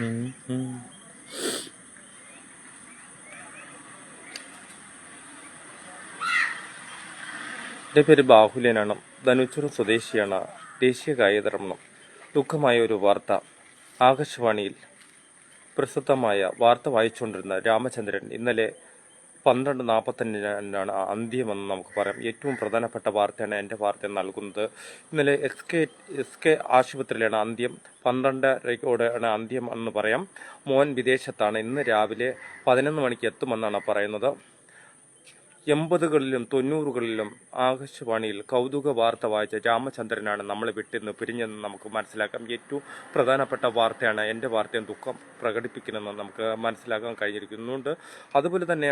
എന്റെ പേര് ബാഹുല്യനാണ് ധനുച്ചുറ സ്വദേശിയാണ്. ദേശീയ ഗായതരമണം ദുഃഖമായ ഒരു വാർത്ത. ആകാശവാണിയിൽ പ്രസിദ്ധമായ വാർത്ത വായിച്ചുകൊണ്ടിരുന്ന രാമചന്ദ്രൻ ഇന്നലെ പന്ത്രണ്ട് നാൽപ്പത്തഞ്ചിനാണ് അന്ത്യമെന്ന് നമുക്ക് പറയാം. ഏറ്റവും പ്രധാനപ്പെട്ട വാർത്തയാണ് എന്റെ വാർത്ത നൽകുന്നത്. ഇന്നലെ എസ് കെ എസ് കെ ആശുപത്രിയിലാണ് അന്ത്യം. പന്ത്രണ്ടരയോടെയാണ് അന്ത്യം എന്ന് പറയാം. മോൻ വിദേശത്താണ്. ഇന്ന് രാവിലെ പതിനൊന്ന് മണിക്ക് എത്തുമെന്നാണ് പറയുന്നത്. എൺപതുകളിലും തൊണ്ണൂറുകളിലും ആകാശവാണിയിൽ കൗതുക വാർത്ത വായിച്ച രാമചന്ദ്രനാണ് നമ്മൾ വിട്ടിന്ന് പിരിഞ്ഞെന്ന് നമുക്ക് മനസ്സിലാക്കാം. ഏറ്റവും പ്രധാനപ്പെട്ട വാർത്തയാണ് എന്റെ വാർത്തയും ദുഃഖം പ്രകടിപ്പിക്കുന്നതെന്ന് നമുക്ക് മനസ്സിലാക്കാൻ കഴിഞ്ഞിരിക്കുന്നുണ്ട്. അതുപോലെ തന്നെ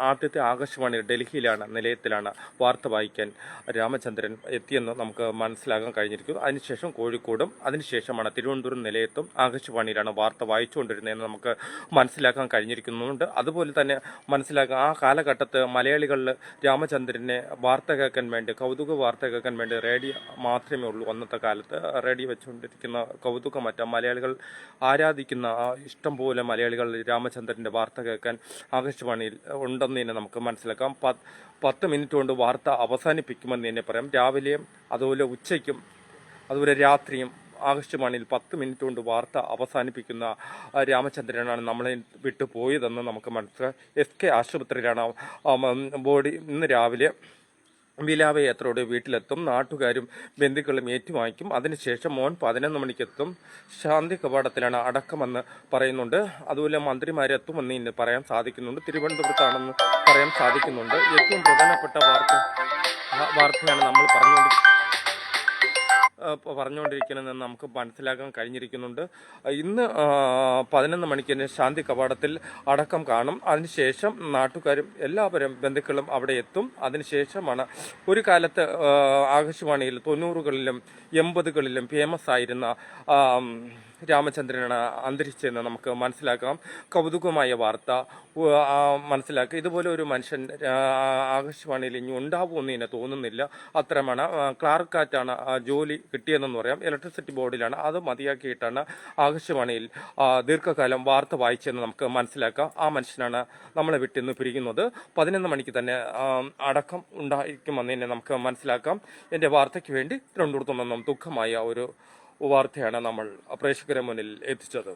ആദ്യത്തെ ആകാശവാണി ഡൽഹിയിലാണ് നിലയത്തിലാണ് വാർത്ത വായിക്കാൻ രാമചന്ദ്രൻ എത്തിയെന്ന് നമുക്ക് മനസ്സിലാക്കാൻ കഴിഞ്ഞിരിക്കുന്നു. അതിനുശേഷം കോഴിക്കോടും അതിനുശേഷമാണ് തിരുവനന്തപുരം നിലയത്തും ആകാശവാണിയിലാണ് വാർത്ത വായിച്ചുകൊണ്ടിരുന്നതെന്ന് നമുക്ക് മനസ്സിലാക്കാൻ കഴിഞ്ഞിരിക്കുന്നുണ്ട്. അതുപോലെ തന്നെ മനസ്സിലാക്കാൻ ആ കാലഘട്ടത്ത് മലയാളികളിൽ രാമചന്ദ്രനെ വാർത്ത കേൾക്കാൻ വേണ്ടി കൗതുക വാർത്ത കേൾക്കാൻ വേണ്ടി റേഡിയോ മാത്രമേ ഉള്ളൂ. അന്നത്തെ കാലത്ത് റേഡിയോ വെച്ചുകൊണ്ടിരിക്കുന്ന കൗതുകമറ്റ മലയാളികൾ ആരാധിക്കുന്ന ഇഷ്ടം പോലെ മലയാളികൾ രാമചന്ദ്രന്റെ വാർത്ത കേൾക്കാൻ ആകാശവാണിയിൽ ഉണ്ടെന്ന് തന്നെ നമുക്ക് മനസ്സിലാക്കാം. പത്ത് മിനിറ്റ് കൊണ്ട് വാർത്ത അവസാനിപ്പിക്കുമെന്ന് തന്നെ പറയാം. രാവിലെയും അതുപോലെ ഉച്ചയ്ക്കും അതുപോലെ രാത്രിയും ആകാശവാണിയിൽ പത്ത് മിനിറ്റ് കൊണ്ട് വാർത്ത അവസാനിപ്പിക്കുന്ന രാമചന്ദ്രനാണ് നമ്മളെ വിട്ടു പോയതെന്ന് നമുക്ക് മനസ്സിലാക്കാം എസ് കെ ആശുപത്രിയിലാണ് ബോഡി ഇന്ന് രാവിലെ വിലാപയാത്രയോടെ വീട്ടിലെത്തും നാട്ടുകാരും ബന്ധുക്കളും ഏറ്റുവാങ്ങിക്കും. അതിനുശേഷം മോൻ പതിനൊന്ന് മണിക്കെത്തും. ശാന്തി കവാടത്തിലാണ് അടക്കമെന്ന് പറയുന്നുണ്ട്. അതുപോലെ മന്ത്രിമാരെത്തുമെന്ന് ഇന്ന് പറയാൻ സാധിക്കുന്നുണ്ട്. തിരുവനന്തപുരത്താണെന്ന് പറയാൻ സാധിക്കുന്നുണ്ട്. ഏറ്റവും പ്രധാനപ്പെട്ട വാർത്ത വാർത്തയാണ് നമ്മൾ പറഞ്ഞുകൊണ്ട് പറഞ്ഞുകൊണ്ടിരിക്കണമെന്ന് നമുക്ക് മനസ്സിലാക്കാൻ കഴിഞ്ഞിരിക്കുന്നുണ്ട്. ഇന്ന് പതിനൊന്ന് മണിക്ക് തന്നെ ശാന്തി കവാടത്തിൽ അടക്കം കാണും. അതിനുശേഷം നാട്ടുകാരും എല്ലാവരും ബന്ധുക്കളും അവിടെ എത്തും. അതിനുശേഷമാണ് ഒരു കാലത്ത് ആകാശവാണിയിൽ തൊണ്ണൂറുകളിലും എൺപതുകളിലും ഫേമസ് ആയിരുന്ന രാമചന്ദ്രനാണ് അന്തരിച്ചതെന്ന് നമുക്ക് മനസ്സിലാക്കാം. കൗതുകമായ വാർത്ത മനസ്സിലാക്കുക ഇതുപോലെ ഒരു മനുഷ്യൻ ആകാശവാണിയിൽ ഇനി ഉണ്ടാവുമെന്ന് തന്നെ തോന്നുന്നില്ല. അത്രമാണ്. ക്ലാർക്കാറ്റാണ് ജോലി കിട്ടിയതെന്ന് പറയാം. ഇലക്ട്രിസിറ്റി ബോർഡിലാണ് അത് മതിയാക്കിയിട്ടാണ് ആകാശവാണിയിൽ ദീർഘകാലം വാർത്ത വായിച്ചെന്ന് നമുക്ക് മനസ്സിലാക്കാം. ആ മനുഷ്യനാണ് നമ്മളെ വിട്ടിന്ന് പിരിക്കുന്നത് പതിനൊന്ന് മണിക്ക് തന്നെ അടക്കം ഉണ്ടായിരിക്കുമെന്ന് തന്നെ നമുക്ക് മനസ്സിലാക്കാം. എന്റെ വാർത്തയ്ക്ക് വേണ്ടി തിരുവനന്തപുരത്തു നിന്നും ദുഃഖമായ ഒരു വാർത്തയാണ് നമ്മൾ പ്രേക്ഷകരെ മുന്നിൽ എത്തിച്ചത്.